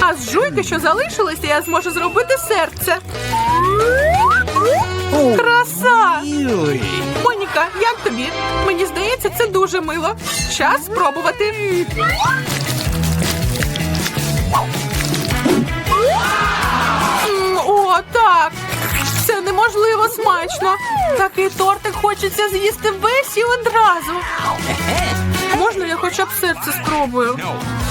А з жуйки, що залишилося, я зможу зробити серце. Краса! Моніка, як тобі? Мені здається, це дуже мило. Час спробувати. О, так. Це неможливо смачно. Такий тортик хочеться з'їсти весь і одразу. Можна я хоча б серце спробую?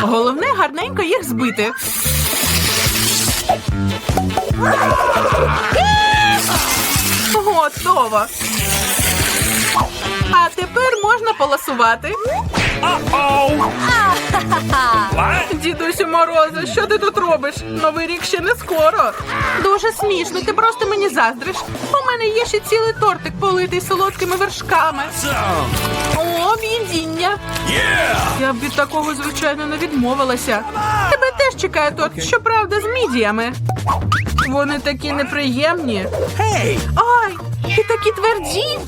Головне гарненько їх збити. Готово. А тепер можна поласувати. Uh-oh! What? Дідусю Морозо, що ти тут робиш? Новий рік ще не скоро. Дуже смішно, ти просто мені заздриш. У мене є ще цілий тортик политий солодкими вершками. О. Yeah! Я б від такого, звичайно, не відмовилася. Тебе теж чекає торт, щоправда, з мідіями. Вони такі неприємні. Hey! Ай, і такі тверді.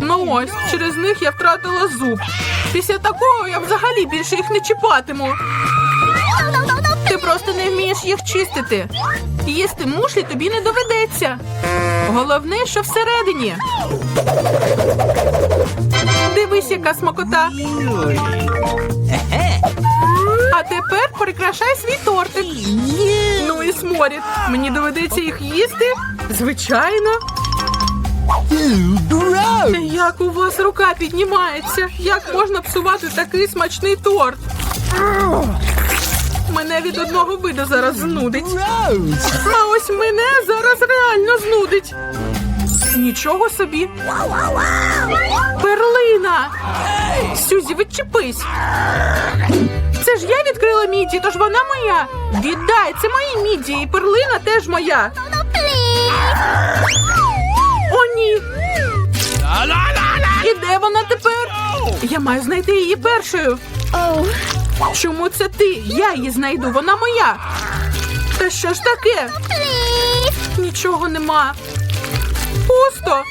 Ну ось, через них я втратила зуб. Після такого я взагалі більше їх не чіпатиму. Просто не вмієш їх чистити. Їсти мушлі тобі не доведеться. Головне, що всередині. Дивись, яка смакота. А тепер прикрашай свій тортик. Ну і сморід. Мені доведеться їх їсти? Звичайно. Як у вас рука піднімається? Як можна псувати такий смачний торт? Мене від одного виду зараз знудить. А ось мене зараз реально знудить. Нічого собі. Перлина! Сюзі, відчепись! Це ж я відкрила міді, тож вона моя. Віддай, це мої міді, і перлина теж моя. О, ні! Іде де вона тепер? Я маю знайти її першою. Чому це ти? Я її знайду, вона моя. Та що ж таке? Нічого нема. Пусто.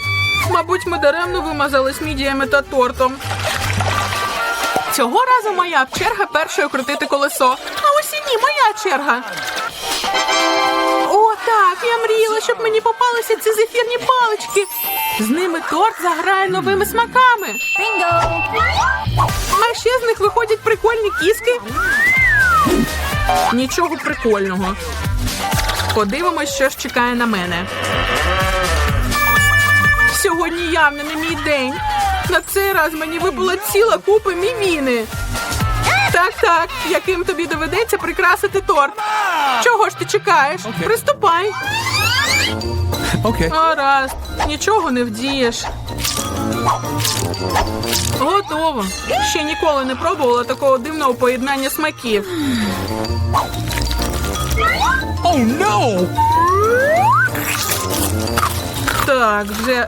Мабуть, ми даремно вимазались мідіями та тортом. Цього разу моя черга першою крутити колесо. А ось і ні, моя черга. О, так, я мріяла, щоб мені попалися ці зефірні палички. З ними торт заграє новими смаками. А ще з них виходять прикольні кіски. Нічого прикольного. Подивимось, що ж чекає на мене. Сьогодні явно не мій день. На цей раз мені випала ціла купа мівіни. Так, так, яким тобі доведеться прикрасити торт. Чого ж ти чекаєш? Приступай. Okay. Гаразд, нічого не вдієш. Готово. Ще ніколи не пробувала такого дивного поєднання смаків. Oh no! Так, вже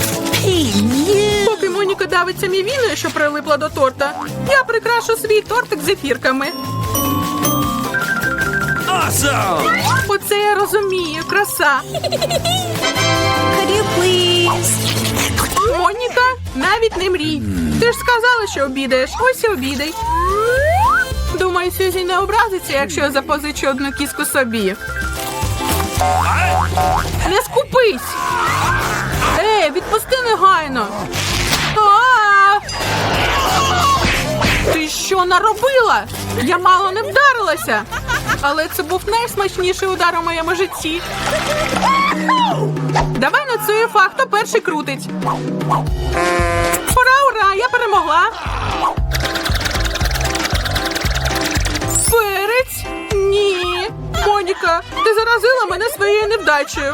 Поки Моніка давиться мівіною, що прилипла до торта, я прикрашу свій тортик зефірками. Awesome! Оце я розумію, краса. Моніка, навіть не мрій. Ти ж сказала, що обідаєш. Ось і обідай. Думаю, Сюзі не образиться, якщо я запозичу одну кіску собі. Не скупись! Ей, відпусти негайно. Ти що наробила? Я мало не вдарилася. Але це був найсмачніший удар у моєму житті. Давай на цю ефа, хто перший крутить. Ура, ура! Я перемогла. Перець? Ні. Моніка, ти заразила мене своєю невдачею.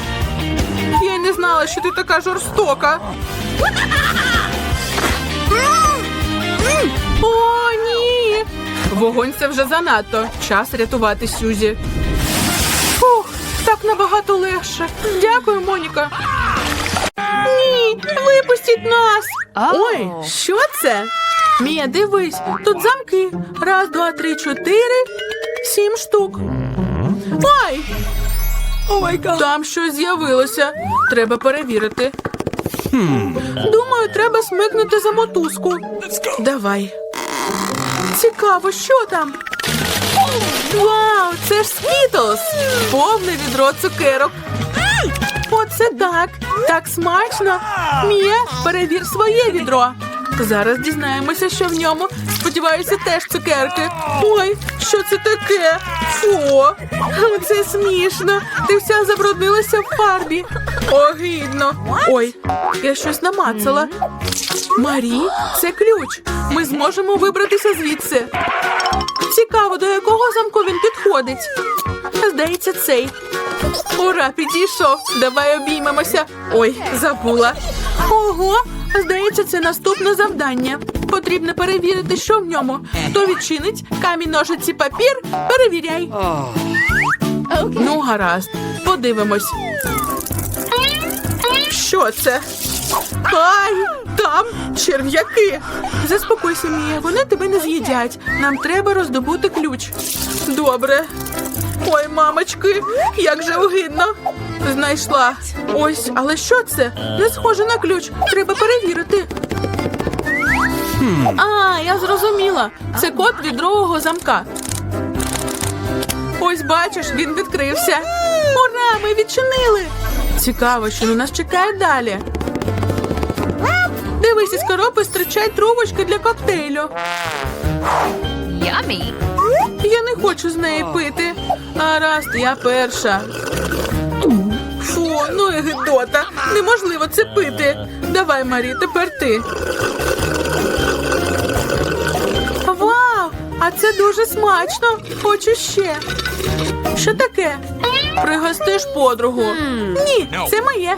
Я й не знала, що ти така жорстока. О, ні! Вогонь це вже занадто. Час рятувати Сюзі. Фух, так набагато легше. Дякую, Моніка. Ні, випустіть нас. Ой, що це? Мія, дивись, тут замки. Раз, два, три, чотири, сім штук. Ой! Там щось з'явилося. Треба перевірити. Думаю, треба смикнути за мотузку. Давай. Цікаво, що там? Вау, це ж Скітлс! Повне відро цукерок. Оце так. Так смачно. Мія, перевір своє відро. Зараз дізнаємося, що в ньому. Сподіваюся, теж цукерки. Ой, що це таке? Фу, це смішно. Ти вся забруднилася в фарбі. Огидно. Ой, я щось намацала. Марі, це ключ. Ми зможемо вибратися звідси. Цікаво, до якого замку він підходить. Здається, цей. Ура, підійшов. Давай обіймемося. Ой, забула. Ого, здається, це наступне завдання. Потрібно перевірити, що в ньому. Хто відчинить камінь, ножиці, папір, перевіряй. Ну, гаразд, подивимось. Що це? Ай, там черв'яки. Заспокойся, Мія, вони тебе не з'їдять. Нам треба роздобути ключ. Добре. Ой, мамочки, як же огидно. Знайшла. Ось, але що це? Не схоже на ключ. Треба перевірити. А, я зрозуміла. Це код від другого замка. Ось бачиш, він відкрився. Ура, ми відчинили. Цікаво, що на нас чекає далі. Дивись, із коробки стирчать трубочки для коктейлю. Я не хочу з неї пити. Гаразд, я перша. Ну і гидота. Неможливо це пити. Давай, Марі, тепер ти. Вау! А це дуже смачно. Хочу ще. Що таке? Пригостиш подругу. Ні, це моє.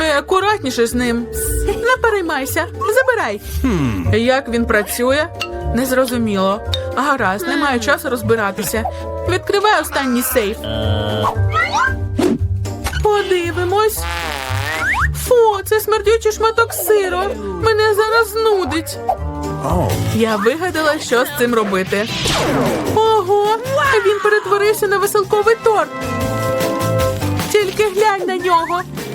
Е, акуратніше з ним. Не переймайся, забирай. Як він працює? Незрозуміло. Гаразд, немає часу розбиратися. Відкривай останній сейф. Подивимось. Фу, це смердючий шматок сиру. Мене зараз знудить. Я вигадала, що з цим робити. Ого, він перетворився на веселковий торт. Тільки глянь на нього.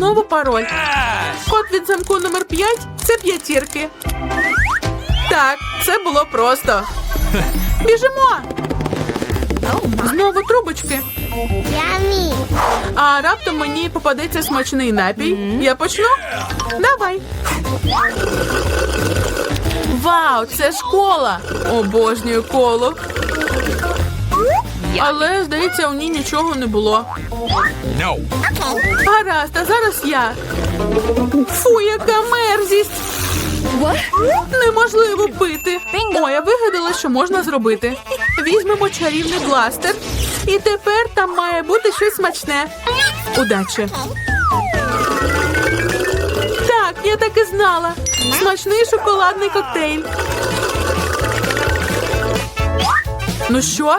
Знову пароль. Код від замку номер 5 – це п'ятірки. Так, це було просто. Біжимо. Знову трубочки. А раптом мені попадеться смачний напій. Я почну? Давай. Вау, це школа! Обожнюю коло. Але, здається, у ній нічого не було. No. Гаразд, а зараз я. Фу, яка мерзість! Неможливо пити. Ой, я вигадала, що можна зробити. Візьмемо чарівний бластер. І тепер там має бути щось смачне. Удачі. Так, я так і знала. Смачний шоколадний коктейль. Ну що?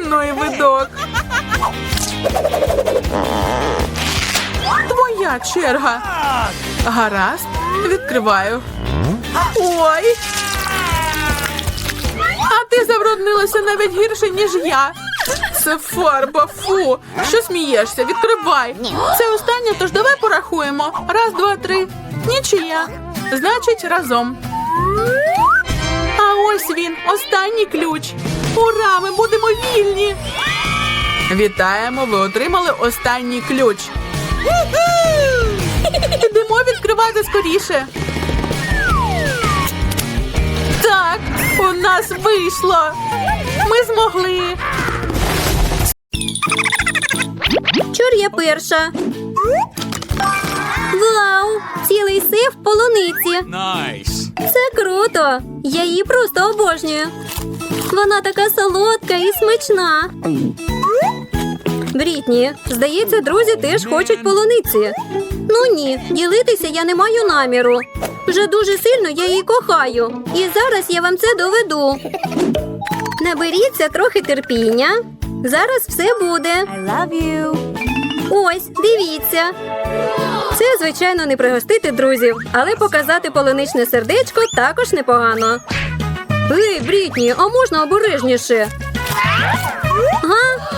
Ну і видок. Твоя черга. Гаразд, відкриваю. Ой. А ти забруднилася навіть гірше, ніж я. Це фарба, фу. Що смієшся? Відкривай. Це останнє, тож давай порахуємо. Раз, два, три. Нічия. Значить, разом. Ось він, останній ключ. Ура! Ми будемо вільні. Вітаємо, ви отримали останній ключ. Ідемо відкривати скоріше. Так, у нас вийшло. Ми змогли. Чур я перша. Вау! Цілий сейф полуниці. Nice. Це круто. Я її просто обожнюю. Вона така солодка і смачна. Брітні, здається, друзі теж хочуть полуниці. Ну ні, ділитися я не маю наміру. Вже дуже сильно я її кохаю. І зараз я вам це доведу. Наберіться трохи терпіння. Зараз все буде. I love you. Ось, дивіться. Це, звичайно, не пригостити друзів, але показати полуничне сердечко також непогано. Ей, Брітні, а можна обережніше? Га?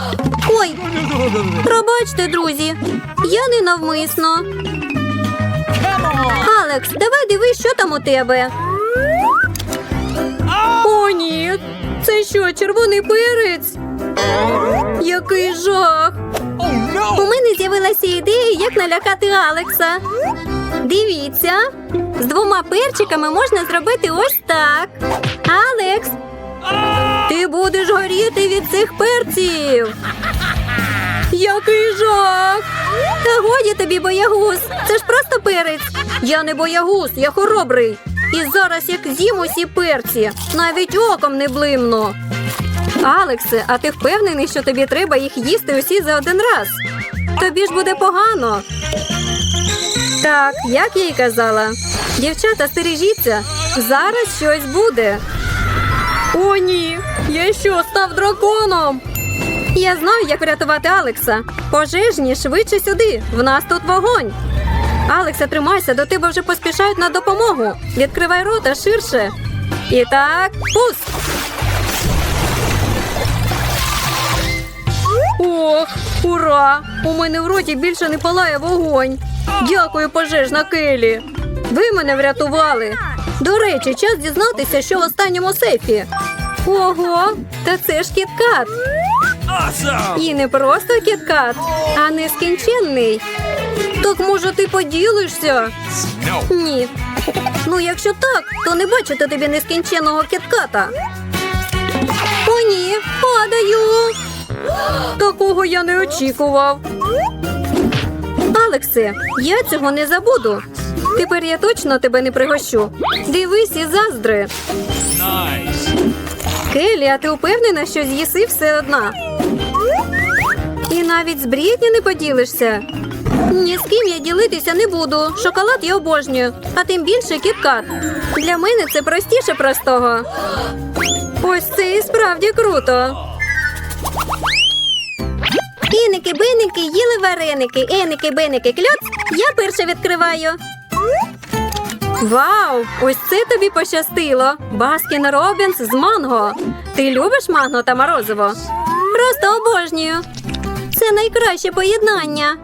Ой, пробачте, друзі. Я не навмисно. Алекс, давай дивись, що там у тебе. О, ні. Це що, червоний перець? Який жах! У мене з'явилася ідея, як налякати Алекса. Дивіться, з двома перчиками можна зробити ось так. Алекс, ти будеш горіти від цих перців. Який жах! Та годі тобі, боягуз. Це ж просто перець. Я не боягуз, я хоробрий. І зараз як з'їм усі перці, навіть оком не блимну. Алексе, а ти впевнений, що тобі треба їх їсти усі за один раз? Тобі ж буде погано. Так, як я й казала. Дівчата, стережіться. Зараз щось буде. О, ні. Я що, став драконом? Я знаю, як врятувати Алекса. Пожежні швидше сюди. В нас тут вогонь. Алекса, тримайся, до тебе вже поспішають на допомогу. Відкривай рота ширше. І так, пуск. Ох, ура! У мене в роті більше не палає вогонь. Дякую, пожежна Келі. Ви мене врятували. До речі, час дізнатися, що в останньому сейфі. Ого, та це ж кіткат. І не просто кіткат, а нескінченний. Так може ти поділишся? Ні. Ну, якщо так, то не бачите тобі нескінченного кітката. О, ні, падаю. Такого я не очікував. Алексе, я цього не забуду. Тепер я точно тебе не пригощу. Дивись і заздри. Nice. Келі, а ти впевнена, що з'їси все одна? І навіть з Брітні не поділишся. Ні з ким я ділитися не буду. Шоколад я обожнюю, а тим більше кіткат. Для мене це простіше простого. Ось це і справді круто. Іники, биники, їли вареники, еники, биники, кльоц. Я перше відкриваю. Вау! Ось це тобі пощастило. Баскін Робінс з манго. Ти любиш манго та морозиво? Просто обожнюю. Це найкраще поєднання.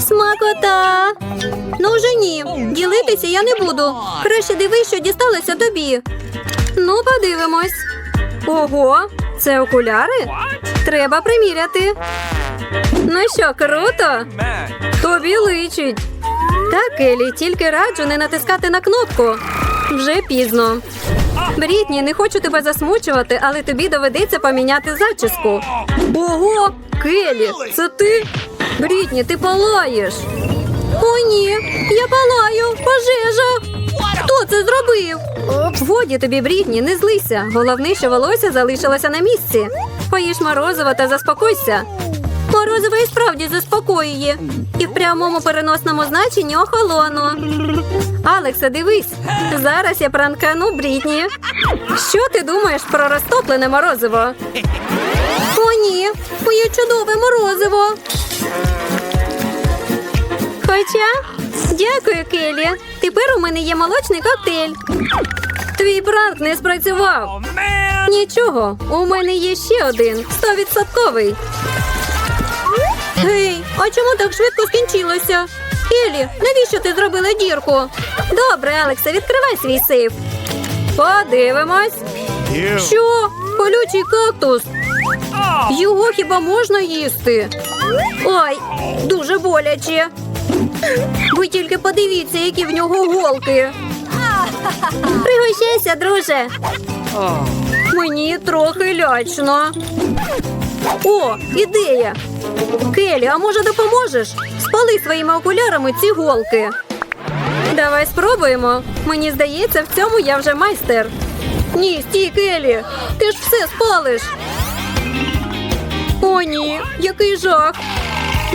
Смакота. Ну вже ні. Ділитися я не буду. Краще дивись, що дісталося тобі. Ну, подивимось. Ого, це окуляри? Треба приміряти. Ну що, круто? Тобі личить. Так, Елі, тільки раджу не натискати на кнопку. Вже пізно. Брітні, не хочу тебе засмучувати, але тобі доведеться поміняти зачіску. Ого, Келі, це ти? Брітні, ти палаєш. О, ні, я палаю, пожежа. Хто це зробив? Годі тобі, Брітні, не злися. Головне, що волосся залишилося на місці. Поїж морозиво та заспокойся. Морозиво і справді заспокоює. І в прямому переносному значенні охолону. Алекса, дивись, зараз я пранкану Брітні. Що ти думаєш про розтоплене морозиво? О, ні, моє чудове морозиво. Хоча, дякую, Келі. Тепер у мене є молочний коктейль. Твій пранк не спрацював. Нічого, у мене є ще один стовідсотковий. Гей, а чому так швидко скінчилося? Елі, навіщо ти зробила дірку? Добре, Алекса, відкривай свій сейф. Подивимось. Що? Колючий кактус. Його хіба можна їсти? Ой, дуже боляче. Ви тільки подивіться, які в нього голки. Пригощайся, друже. Мені трохи лячно. О, ідея. Келі, а може допоможеш? Спали своїми окулярами ці голки. Давай спробуємо. Мені здається, в цьому я вже майстер. Ні, стій, Келі, ти ж все спалиш. О, ні, який жах.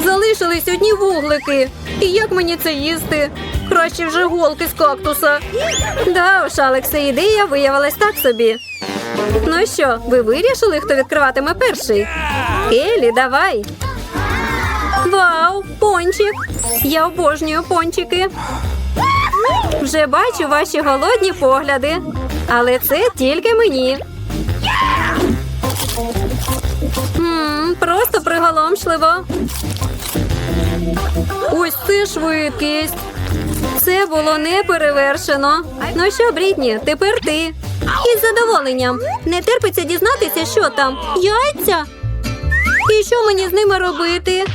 Залишились одні вуглики. І як мені це їсти? Краще вже голки з кактуса. Да уж, Алексе, ідея виявилась так собі. Ну що, ви вирішили, хто відкриватиме перший? Елі, давай. Вау, пончик. Я обожнюю пончики. Вже бачу ваші голодні погляди. Але це тільки мені. Просто приголомшливо. Ось це швидкість. Це було не перевершено. Ну що, Брітні, тепер ти. Із задоволенням. Не терпиться дізнатися, що там. Яйця? І що мені з ними робити?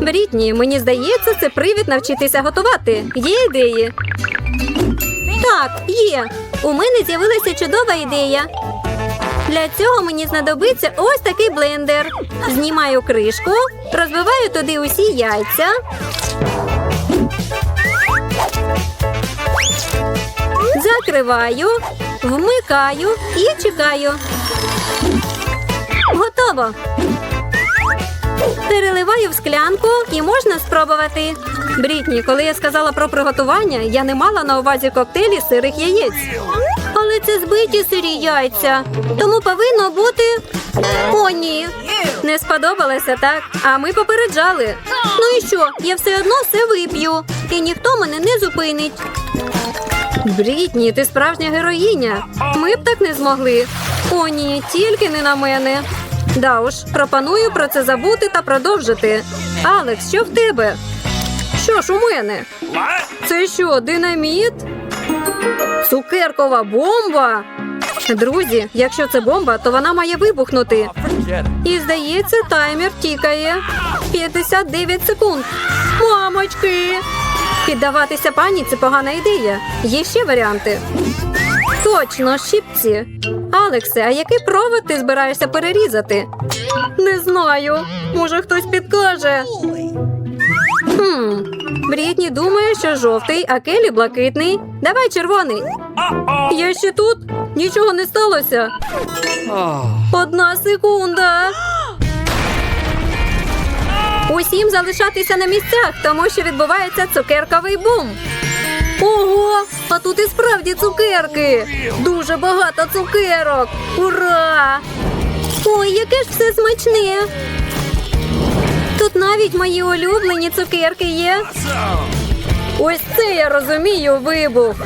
Брітні, мені здається, це привід навчитися готувати. Є ідеї? Так, є. У мене з'явилася чудова ідея. Для цього мені знадобиться ось такий блендер. Знімаю кришку, розбиваю туди усі яйця. Закриваю, вмикаю і чекаю. Готово. Переливаю в склянку і можна спробувати. Брітні, коли я сказала про приготування, я не мала на увазі коктейлі сирих яєць. Але це збиті сирі яйця, тому повинно бути. О, ні. Не сподобалося, так? А ми попереджали. Ну і що? Я все одно все вип'ю, і ніхто мене не зупинить. Брітні, ти справжня героїня. Ми б так не змогли. О, ні, тільки не на мене. Да уж, пропоную про це забути та продовжити. Алекс, що в тебе? Що ж у мене? Це що, динаміт? Цукеркова бомба? Друзі, якщо це бомба, то вона має вибухнути. І здається, таймер тікає. 59 секунд. Мамочки! Піддаватися паніці погана ідея. Є ще варіанти. Точно, щіпці. Алексе, а який провод ти збираєшся перерізати? Не знаю. Може, хтось підкаже. Хм. Брітні думає, що жовтий, а Келі блакитний. Давай червоний. Я ще тут. Нічого не сталося. Одна секунда. Усім залишатися на місцях, тому що відбувається цукерковий бум. Ого, а тут і справді цукерки. Дуже багато цукерок. Ура! Ой, яке ж все смачне. Тут навіть мої улюблені цукерки є. Ось це я розумію вибух.